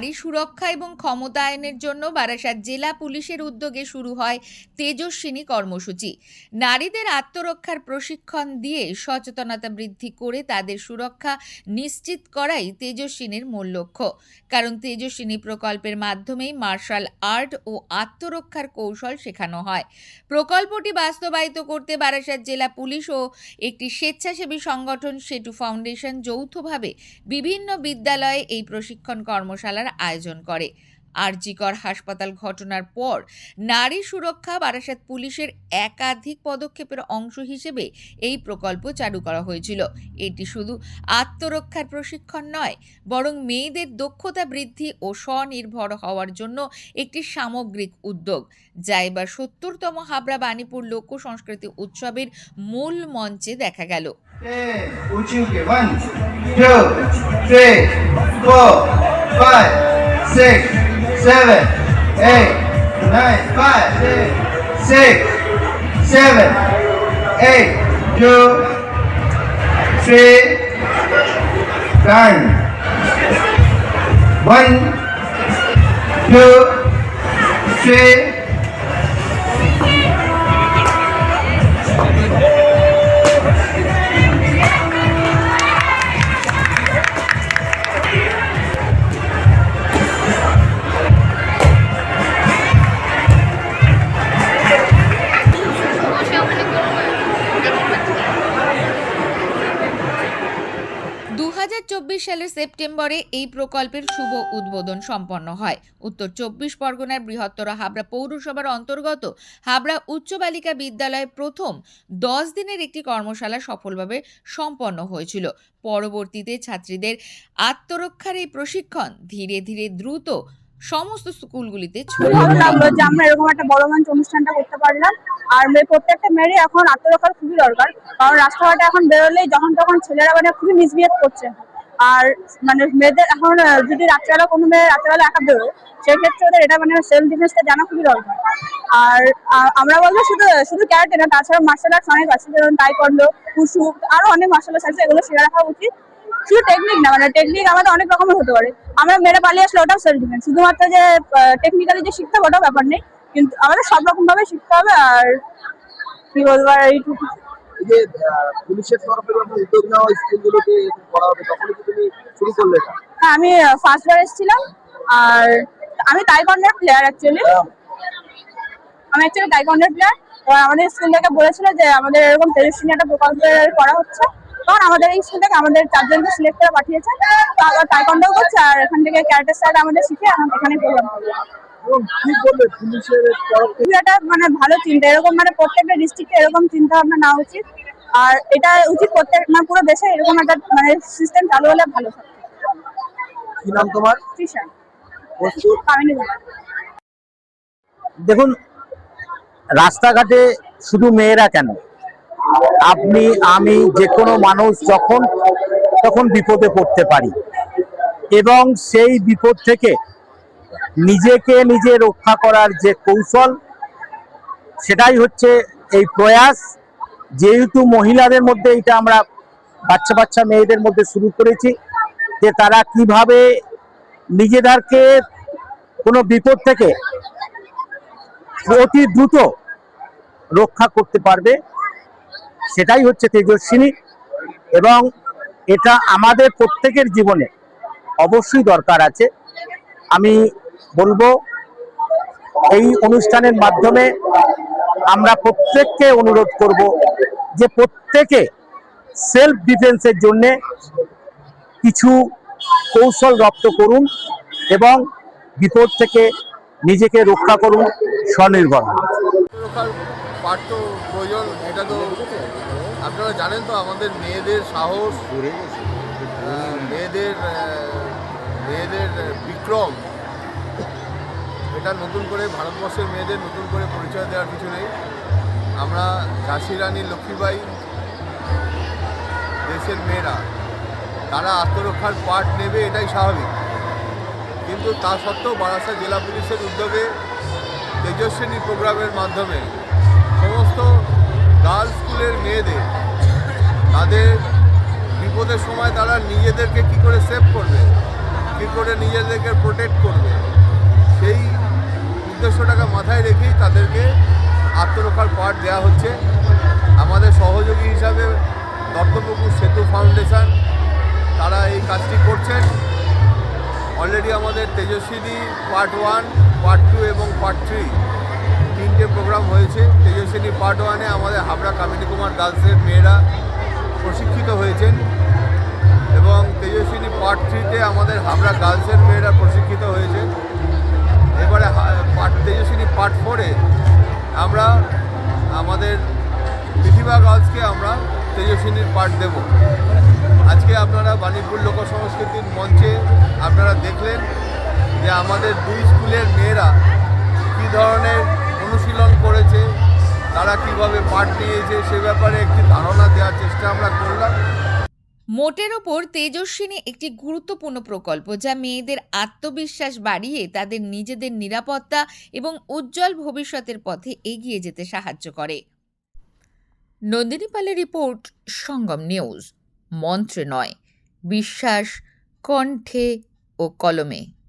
নারী সুরক্ষা এবং ক্ষমতায়নের জন্য বারাসাত জেলা পুলিশের উদ্যোগে শুরু হয় তেজস্বিনী কর্মসূচি। নারীদের আত্মরক্ষার প্রশিক্ষণ দিয়ে সচেতনতা বৃদ্ধি করে তাদের সুরক্ষা নিশ্চিত করাই তেজস্বিনীর মূল লক্ষ্য। কারণ তেজস্বিনী প্রকল্পের মাধ্যমেই মার্শাল আর্ট ও আত্মরক্ষার কৌশল শেখানো হয়। প্রকল্পটি বাস্তবায়িত করতে বারাসাত জেলা পুলিশ ও একটি স্বেচ্ছাসেবী সংগঠন সেতু ফাউন্ডেশন যৌথভাবে বিভিন্ন বিদ্যালয়ে এই প্রশিক্ষণ কর্মশালার আয়োজন করে। আরজিকর হাসপাতাল ঘটনার পর নারী সুরক্ষা বারাসাত পুলিশের একাধিক পদক্ষেপের অংশ হিসেবে এই প্রকল্প চালু করা হয়েছিল। এটি শুধু আত্মরক্ষার প্রশিক্ষণ নয় বরং মেয়েদের দক্ষতা বৃদ্ধি ও স্বনির্ভর হওয়ার জন্য একটি সামগ্রিক উদ্যোগ। যা এবার সত্তরতম হাবড়া বাণীপুর লোক সংস্কৃতি উৎসবের মূল মঞ্চে দেখা গেল। five, six, seven, eight, nine, five, six, seven, eight, two, three, done. One, two, three, সালের সেপ্টেম্বরে এই প্রকল্পের শুভ উদ্বোধন সম্পন্ন হয়। উত্তর চব্বিশ পরগনার বৃহত্তর হাবড়া পৌরসভার অন্তর্গত হাবড়া উচ্চ বালিকা বিদ্যালয়ে প্রথম দশ দিনের একটি কর্মশালা সফলভাবে সম্পন্ন হয়েছিল। পরবর্তীতে ছাত্রীদের আত্মরক্ষার এই প্রশিক্ষণ ধীরে ধীরে দ্রুত সমস্ত স্কুলগুলিতে ভালো লাগল যে আমরা এরকম একটা বড় মঞ্চ অনুষ্ঠানটা করতে পারলাম। আর মেয়ে প্রত্যেকটা মেয়েরই এখন আত্মরক্ষার খুবই দরকার। কারণ রাস্তাঘাটে এখন বেরোলেই যখন তখন ছেলেরা মানে খুবই মিসবিহেভ করছে। আর মানে মেয়েদের এখন যদি রাত্রেবেলা কোনো মেয়ে রাত্রেবেলা একা বেরোয়, সেক্ষেত্রে ওদের এটা মানে সেলফ ডিফেন্সটা জানা খুবই দরকার। আর আমরা বলব শুধু শুধু ক্যারেটে না তাছাড়া মার্শাল আর্টস অনেক আছে, যেমন তাইকন্ডো কুসু আরও অনেক মার্শাল আর্টস আছে, এগুলো শিখে রাখা উচিত। শুধু টেকনিক না মানে টেকনিক আমাদের অনেক রকমের হতে পারে। আমরা মেরে পালিয়ে আসলে ওটাও সেলফ ডিফেন্স শুধুমাত্র যে টেকনিক্যালি যে শিখতে হবে ওটাও ব্যাপার নেই, কিন্তু আমাদের সব রকম ভাবে শিখতে হবে, আর কি বলব এইটুকু। এই যে পুলিশের তরফে যখন উদ্যোগ নেওয়া স্কুলগুলোতে করা হবে তখন কি তুমি শুরু করলে? হ্যাঁ আমি ফার্স্ট বার এসেছিলাম আর আমি তাইকন্ডার প্লেয়ার অ্যাকচুয়ালি আমি অ্যাকচুয়ালি তাইকন্ডার প্লেয়ার এবার আমাদের স্কুল থেকে বলেছিল যে আমাদের এরকম তেজস্বিনী একটা প্রকল্প করা হচ্ছে। তখন আমাদের এই স্কুল থেকে আমাদের চারজনকে সিলেক্ট করে পাঠিয়েছে। তো আবার তাইকন্ডাও করছে আর এখান থেকে ক্যারেক্টার স্টাইল আমাদের শিখে এখন এখানে প্রোগ্রাম করবে একটা মানে ভালো চিন্তা এরকম মানে প্রত্যেকটা ডিস্ট্রিক্টে এরকম চিন্তা ভাবনা নেওয়া উচিত। আর এটা উচিত প্রত্যেক মানে পুরো দেশে এরকম একটা মানে সিস্টেম চালু হলে ভালো কি নাম তোমার? দেখুন রাস্তাঘাটে শুধু মেয়েরা কেন? আপনি আমি যে কোনো মানুষ যখন তখন বিপদে পড়তে পারি। এবং সেই বিপদ থেকে নিজেকে নিজে রক্ষা করার যে কৌশল, সেটাই হচ্ছে এই প্রয়াস। যেহেতু মহিলাদের মধ্যে এটা আমরা বাচ্চা বাচ্চা মেয়েদের মধ্যে শুরু করেছি, যে তারা কীভাবে নিজেদেরকে কোনো বিপদ থেকে অতি দ্রুত রক্ষা করতে পারবে, সেটাই হচ্ছে তেজস্বিনী। এবং এটা আমাদের প্রত্যেকের জীবনে অবশ্যই দরকার আছে। আমি বলব এই অনুষ্ঠানের মাধ্যমে আমরা প্রত্যেককে অনুরোধ করব যে প্রত্যেকে সেলফ ডিফেন্সের জন্য কিছু কৌশল রপ্ত করুন এবং বিপদ থেকে নিজেকে রক্ষা করুন স্বনির্ভর তো প্রয়োজন এটা তো আপনারা জানেন তো আমাদের মেয়েদের সাহস মেয়েদের মেয়েদের বিক্রম এটা নতুন করে ভারতবর্ষের মেয়েদের নতুন করে পরিচয় দেওয়ার কিছু নেই। আমরা ঝাঁসি রানী লক্ষ্মীবাই দেশের মেয়েরা। তারা আত্মরক্ষার পাঠ নেবে, এটাই স্বাভাবিক। কিন্তু তা সত্ত্বেও বারাসা জেলা পুলিশের উদ্যোগে তেজস্বিনী প্রোগ্রামের মাধ্যমে সমস্ত গার্লস স্কুলের মেয়েদের তাদের বিপদের সময় তারা নিজেদেরকে কি করে সেভ করবে, কী করে নিজেদেরকে প্রোটেক্ট করবে উদ্দেশ্যটাকে মাথায় রেখেই তাদেরকে আত্মরক্ষার পাঠ দেওয়া হচ্ছে। আমাদের সহযোগী হিসাবে দত্তপুকুর সেতু ফাউন্ডেশন, তারা এই কাজটি করছেন। অলরেডি আমাদের Tejaswini part one part two এবং পার্ট থ্রি তিনটে প্রোগ্রাম হয়েছে। তেজস্বিনী পার্ট ওয়ানে আমাদের হাবড়া কামিনী কুমার গার্লসের মেয়েরা প্রশিক্ষিত হয়েছেন এবং তেজস্বিনী পার্ট থ্রিতে আমাদের হাবড়া গার্লসের মেয়েরা প্রশিক্ষিত হয়েছে। এবারে পার্ট তেজস্বিনী পার্ট ফোরে আমরা আমাদের প্রতিভা গার্লসকে আমরা তেজস্বিনীর পার্ট দেব। আজকে আপনারা বাণীপুর লোক সংস্কৃতির মঞ্চে আপনারা দেখলেন যে আমাদের দুই স্কুলের মেয়েরা কী ধরনের অনুশীলন করেছে, তারা কীভাবে পাঠ নিয়েছে, সে ব্যাপারে একটি ধারণা দেওয়ার চেষ্টা আমরা করলাম। মোটের ওপর তেজস্বিনী একটি গুরুত্বপূর্ণ প্রকল্প, যা মেয়েদের আত্মবিশ্বাস বাড়িয়ে তাদের নিজেদের নিরাপত্তা এবং উজ্জ্বল ভবিষ্যতের পথে এগিয়ে যেতে সাহায্য করে। নন্দিনী পালের রিপোর্ট, সঙ্গম নিউজ, মন্ত্রে নয়, বিশ্বাস, কণ্ঠে ও কলমে।